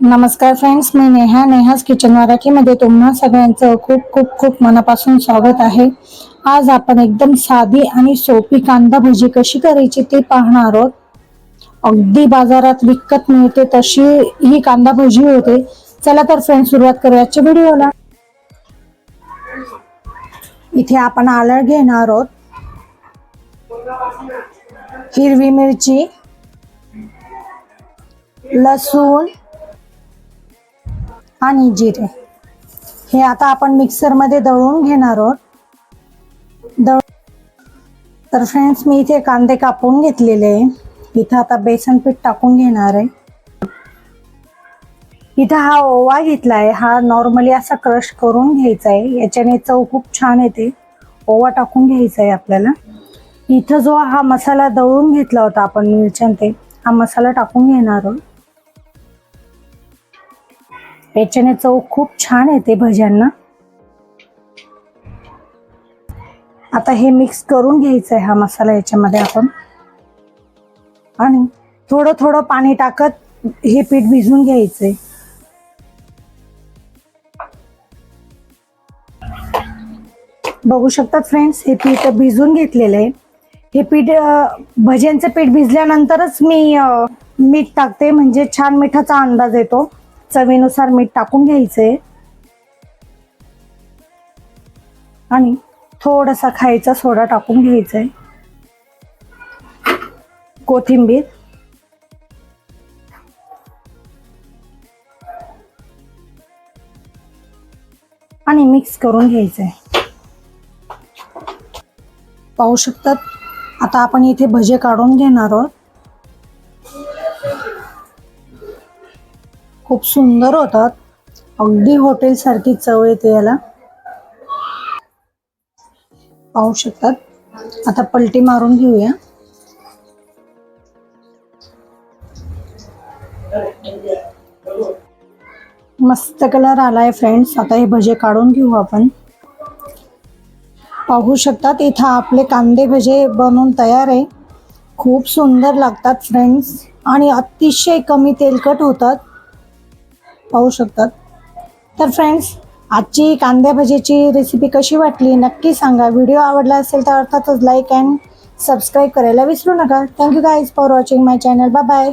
नमस्कार फ्रेंड्स मी नेहा. नेहाज किचन मराठीमध्ये तुम्हा सगळ्यांचं खूप खूप खूप मनापासून स्वागत आहे. आज आपण एकदम साधी आणि सोपी कांदा भजी कशी करायची ते पाहणार आहोत. अगदी बाजारात विकत मिळते तशी ही कांदा भजी होते. चला तर फ्रेंड्स सुरुवात करूया आजच्या व्हिडिओला. इथे आपण आलळ घेणार आहोत. हिरवी मिरची लसूण आणि जिरे. हे आता आपण मिक्सरमध्ये दळून घेणार आहोत. दळ तर फ्रेंड्स मी इथे कांदे कापून घेतलेले आहे. इथं आता बेसन पीठ टाकून घेणार आहे. इथं हा ओवा घेतला आहे हा नॉर्मली असा क्रश करून घ्यायचा आहे. याच्याने चव खूप छान येते. ओवा टाकून घ्यायचा आहे आपल्याला. इथं जो हा मसाला दळून घेतला होता आपण मिरच्यान ते हा मसाला टाकून घेणार आहोत. याच्याने चव खूप छान येते भज्यांना. आता हे मिक्स करून घ्यायचं आहे हा मसाला याच्यामध्ये आपण. आणि थोडं थोडं पाणी टाकत हे पीठ भिजून घ्यायचंय. बघू शकतात फ्रेंड्स हे पीठ भिजून घेतलेलं आहे. हे पीठ भज्यांचं पीठ भिजल्यानंतरच मी मीठ टाकते म्हणजे छान मिठाचा अंदाज येतो. चवीनुसार मीठ टाकून घ्यायचंय आणि थोडासा खायचा सोडा टाकून घ्यायचा. आहे कोथिंबीर. आणि मिक्स करून घ्यायचं. आहे पाहू शकतात आता आपण इथे भजे काढून घेणार आहोत. खूप सुंदर होतात. अगदी हॉटेलसारखी चव येते याला. पाहू शकतात. आता पलटी मारून घेऊया. मस्त कलर आलाय फ्रेंड्स. आता हे भजे काढून घेऊ आपण. पाहू शकतात इथं आपले कांदे भजे बनवून तयार आहे. खूप सुंदर लागतात फ्रेंड्स. आणि अतिशय कमी तेलकट होतात. पाहू शकतात. तर फ्रेंड्स आजची कांद्या भजीची रेसिपी कशी वाटली नक्की सांगा. व्हिडिओ आवडला असेल तर अर्थातच लाईक अँड सबस्क्राईब करायला विसरू नका. Thank you guys for watching my channel bye bye